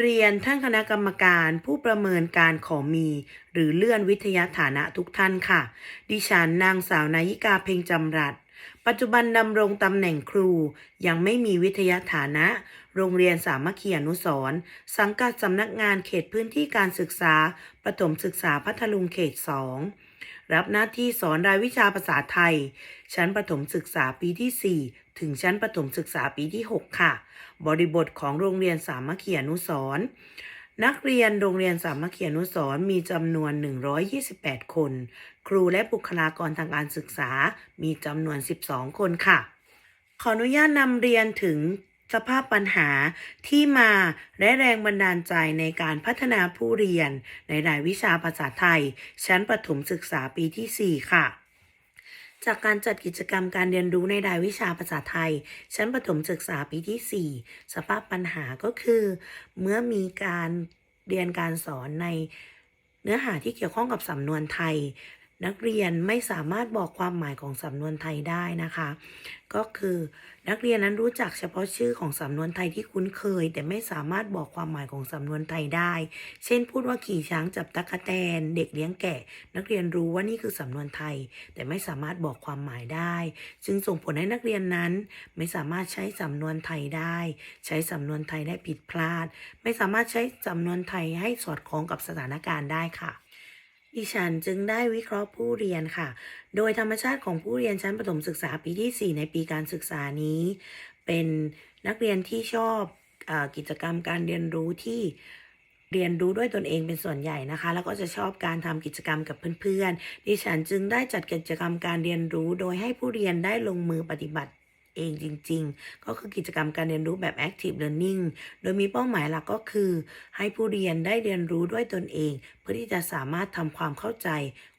เรียนท่านคณะกรรมการผู้ประเมินการขอมี หรือเลื่อนวิทยาฐานะทุกท่านค่ะ ดิฉันนางสาวนายิกาเพ็งจำรัด ปัจจุบันดำรงตำแหน่งครู ยังไม่มีวิทยาฐานะ โรงเรียนสามัคคีอนุสรณ์สังกัดสำนักงานเขตพื้นที่การศึกษา ประถมศึกษาพัทลุงเขต2 รับหน้าที่สอนรายวิชาภาษาไทย ชั้นประถมศึกษาปีที่ 4 ถึงชั้นประถมศึกษาปีที่ 6 ค่ะ บริบทของโรงเรียนสามัคคีอนุสรณ์นักเรียนโรงเรียนสามัคคีอนุสรณ์มีจำนวน 128 คน ครูและบุคลากรทางการศึกษามีจำนวน 12 คนค่ะ ขออนุญาตนำเรียนถึง สภาพปัญหาที่มาและแรงบันดาลใจในการพัฒนาผู้เรียน ในรายวิชาภาษาไทย ชั้นประถมศึกษาปีที่ 4 ค่ะจากการจัดกิจกรรมการเรียนรู้ในรายวิชาภาษาไทย ชั้นประถมศึกษาปีที่ 4 สภาพปัญหาก็คือ เมื่อมีการเรียนการสอนในเนื้อหาที่เกี่ยวข้องกับสำนวนไทย นักเรียนไม่สามารถบอกความหมายของสำนวนไทยได้นะคะ ก็คือนักเรียนนั้นรู้จักเฉพาะชื่อของสำนวนไทยที่คุ้นเคย แต่ไม่สามารถบอกความหมายของสำนวนไทยได้ เช่น พูดว่าขี่ช้างจับตะกะแตน เด็กเลี้ยงแกะ นักเรียนรู้ว่านี่คือสำนวนไทย แต่ไม่สามารถบอกความหมายได้ จึงส่งผลให้นักเรียนนั้น ไม่สามารถใช้สำนวนไทยได้ ใช้สำนวนไทยได้ผิดพลาด ไม่สามารถใช้สำนวนไทยให้สอดคล้องกับสถานการณ์ได้ค่ะ ดิฉันจึงได้วิเคราะห์ผู้เรียนค่ะ โดยธรรมชาติของผู้เรียนชั้นประถมศึกษาปีที่ 4 ในปีการศึกษานี้ เป็นนักเรียนที่ชอบอกิจกรรมการเรียนรู้ที่เรียนรู้ด้วยตนเองเป็นส่วนใหญ่นะคะ แล้วก็จะชอบการทำกิจกรรมกับเพื่อนๆ ดิฉันจึงได้จัดกิจกรรมการเรียนรู้ โดยให้ผู้เรียนได้ลงมือปฏิบัติ เองจริง ๆ ก็คือกิจกรรมการเรียนรู้แบบ active learning โดยมีเป้าหมายหลักก็คือ ให้ผู้เรียนได้เรียนรู้ด้วยตนเอง เพื่อที่จะสามารถทำความเข้าใจ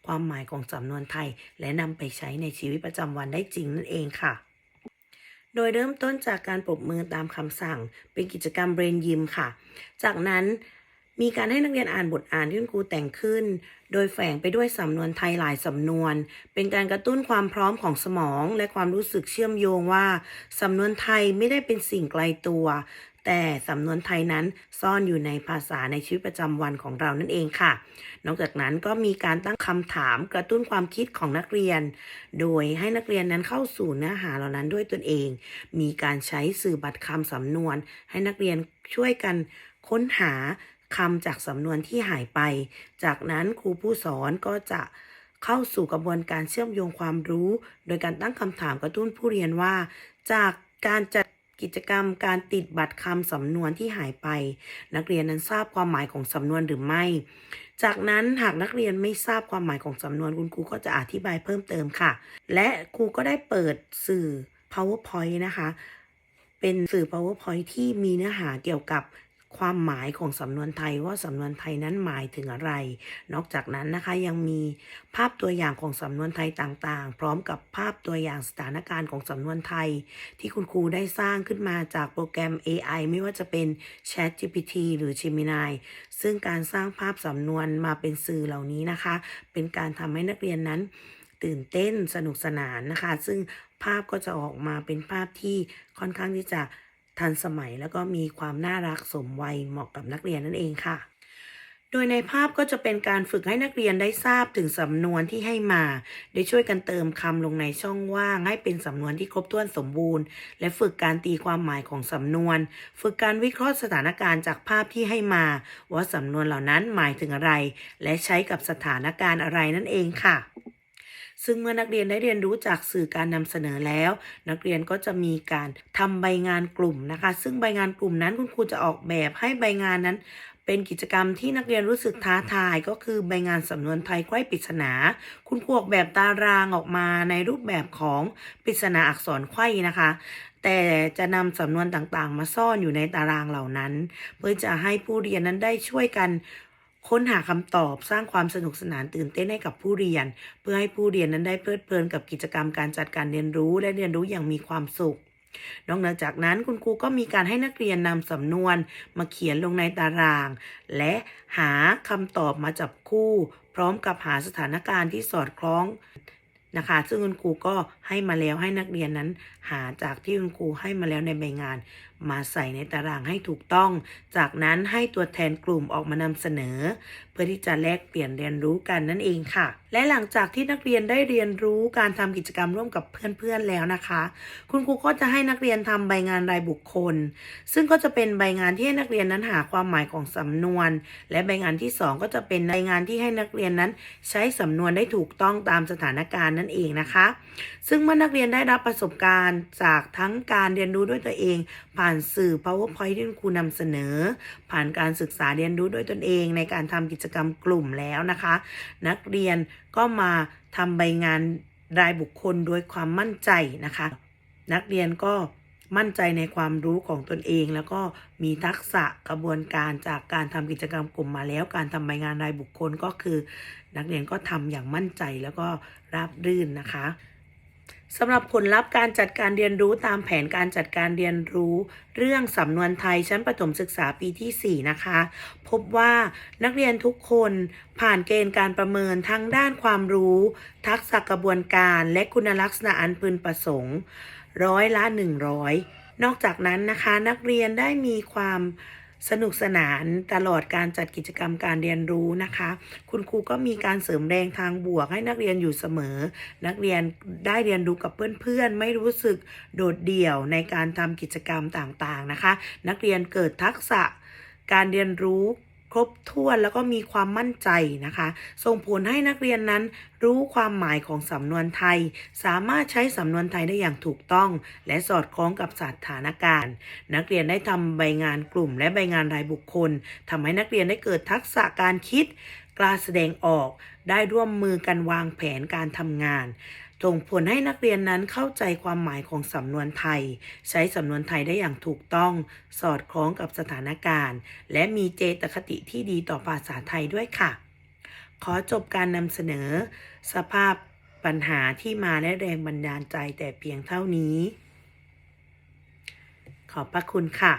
ความหมายของสำนวนไทย และนำไปใช้ในชีวิตประจำวันได้จริงนั่นเองค่ะโดยเริ่มต้นจากการปรบมือตามคำสั่ง เป็นกิจกรรมเบรนยิมค่ะ จากนั้น มีการให้นักเรียนอ่านบทอ่านที่คุณครูแต่งขึ้น โดยแฝงไปด้วยสำนวนไทยหลายสำนวน เป็นการกระตุ้นความพร้อมของสมอง และความรู้สึกเชื่อมโยงว่าสำนวนไทยไม่ได้เป็นสิ่งไกลตัว แต่สำนวนไทยนั้นซ่อนอยู่ในภาษาในชีวิตประจำวันของเรานั่นเองค่ะ นอกจากนั้นก็มีการตั้งคำถามกระตุ้นความคิดของนักเรียน โดยให้นักเรียนนั้นเข้าสู่เนื้อหาเหล่านั้นด้วยตนเอง มีการใช้สื่อบัตรคำสำนวน ให้นักเรียนช่วยกันค้นหา คำจากสำนวนที่หายไป จากนั้นครูผู้สอนก็จะเข้าสู่กระบวนการเชื่อมโยงความรู้ โดยการตั้งคำถามกระตุ้นผู้เรียนว่า จากการจัดกิจกรรมการติดบัตรคำสำนวนที่หายไป นักเรียนนั้นทราบความหมายของสำนวนหรือไม่ จากนั้นหากนักเรียนไม่ทราบความหมายของสำนวนคุณครูก็จะอธิบายเพิ่มเติมค่ะ และครูก็ได้เปิดสื่อ powerpoint นะคะ เป็นสื่อ powerpoint ที่มีเนื้อหาเกี่ยวกับ ความหมายของสำนวนไทยว่าสำนวนไทยนั้นหมายถึงอะไร นอกจากนั้นนะคะยังมีภาพตัวอย่างของสำนวนไทยต่างๆ พร้อมกับภาพตัวอย่างสถานการณ์ของสำนวนไทย ที่คุณครูได้สร้างขึ้นมาจากโปรแกรม AI ไม่ว่าจะเป็น ChatGPT หรือ Gemini ซึ่งการสร้างภาพสำนวนมาเป็นสื่อเหล่านี้นะคะ เป็นการทำให้นักเรียนนั้น ตื่นเต้นสนุกสนานนะคะ ซึ่งภาพก็จะออกมาเป็นภาพที่ค่อนข้างที่จะ ทันสมัยแล้วก็มีความน่ารักสมวัยเหมาะกับนักเรียนนั่นเองค่ะ โดยในภาพก็จะเป็นการฝึกให้นักเรียนได้ทราบถึงสำนวนที่ให้มาได้ช่วยกันเติมคำลงในช่องว่างให้เป็นสำนวนที่ครบถ้วนสมบูรณ์ และฝึกการตีความหมายของสำนวน ฝึกการวิเคราะห์สถานการณ์จากภาพที่ให้มา ว่าสำนวนเหล่านั้นหมายถึงอะไร และใช้กับสถานการณ์อะไรนั่นเองค่ะ ซึ่งเมื่อนักเรียนได้เรียนรู้จากสื่อการนำเสนอแล้ว นักเรียนก็จะมีการทำใบงานกลุ่มนะคะ ซึ่งใบงานกลุ่มนั้นคุณครูจะออกแบบให้ใบงานนั้นเป็นกิจกรรมที่นักเรียนรู้สึกท้าทายก็คือใบงานสำนวนไทยใกล้ปริศนา คุณครูออกแบบตารางออกมาในรูปแบบของปริศนาอักษรไขว้นะคะ แต่จะนำสำนวนต่างๆ มาซ่อนอยู่ในตารางเหล่านั้น เพื่อจะให้ผู้เรียนนั้นได้ช่วยกัน ค้นหาคำตอบสร้างความสนุกสนานตื่นเต้นให้กับผู้เรียน เพื่อให้ผู้เรียนนั้นได้เพลิดเพลินกับกิจกรรมการจัดการเรียนรู้และเรียนรู้อย่างมีความสุขนอกเหนือจากนั้นคุณครูก็มีการให้นักเรียนนำสำนวนมาเขียนลงในตาราง และหาคำตอบมาจับคู่ พร้อมกับหาสถานการณ์ที่สอดคล้องนะคะ ซึ่งคุณครูก็ให้มาแล้วให้นักเรียนนั้น หาจากที่คุณครูให้มาแล้วในใบงานมาใส่ในตารางให้ถูกต้อง จากนั้นให้ตัวแทนกลุ่มออกมานำเสนอ เพื่อที่จะแลกเปลี่ยนเรียนรู้กันนั่นเองค่ะ และหลังจากที่นักเรียนได้เรียนรู้การทำกิจกรรมร่วมกับเพื่อนๆแล้วนะคะ คุณครูก็จะให้นักเรียนทำใบงานรายบุคคล ซึ่งก็จะเป็นใบงานที่ให้นักเรียนนั้นหาความหมายของสำนวน และใบงานที่ 2 ก็จะเป็นใบงานที่ให้นักเรียนนั้น ใช้สำนวนได้ถูกต้องตามสถานการณ์นั่นเองนะคะ ซึ่งเมื่อนักเรียนได้รับประสบการณ์จากทั้งการเรียนรู้ด้วยตัวเองผ่าน่านสื่อ powerpoint ที่คุณครูนำเสนอ ผ่านการศึกษาเรียนรู้ด้วยตนเองในการทำกิจกรรมกลุ่มแล้วนะคะ นักเรียนก็มาทำใบงานรายบุคคลโดยความมั่นใจนะคะ นักเรียนก็มั่นใจในความรู้ของตนเอง แล้วก็มีทักษะกระบวนการจากการทำกิจกรรมกลุ่มมาแล้ว การทำใบงานรายบุคคลก็คือ นักเรียนก็ทำอย่างมั่นใจแล้วก็ราบรื่นนะคะ สำหรับผลลัพธ์การจัดการเรียนรู้ตามแผนการจัดการเรียนรู้ เรื่องสำนวนไทยชั้นประถมศึกษาปีที่ 4 นะคะ พบว่านักเรียนทุกคนผ่านเกณฑ์การประเมินทั้งด้านความรู้ ทักษะกระบวนการและคุณลักษณะอันพึงประสงค์ร้อยละ 100 นอกจากนั้นนะคะ นักเรียนได้มีความ สนุกสนานตลอดการจัดกิจกรรมการเรียนรู้นะคะ คุณครูก็มีการเสริมแรงทางบวกให้นักเรียนอยู่เสมอ นักเรียนได้เรียนรู้กับเพื่อนๆ ไม่รู้สึกโดดเดี่ยวในการทำกิจกรรมต่างๆนะคะ นักเรียนเกิดทักษะการเรียนรู้ ครบถ้วนแล้วก็มีความมั่นใจนะคะ ส่งผลให้นักเรียนนั้นรู้ความหมายของสำนวนไทย สามารถใช้สำนวนไทยได้อย่างถูกต้อง และสอดคล้องกับสถานการณ์ นักเรียนได้ทำใบงานกลุ่ม และใบงานรายบุคคลทำให้นักเรียนได้เกิดทักษะการคิด กล้าแสดงออก ได้ร่วมมือกันวางแผนการทำงาน ส่งผลให้นักเรียนนั้นเข้าใจความหมายของสำนวนไทย ใช้สำนวนไทยได้อย่างถูกต้อง สอดคล้องกับสถานการณ์ และมีเจตคติที่ดีต่อภาษาไทยด้วยค่ะ ขอจบการนำเสนอ สภาพปัญหาที่มาและแรงบันดาลใจแต่เพียงเท่านี้ ขอบพระคุณค่ะ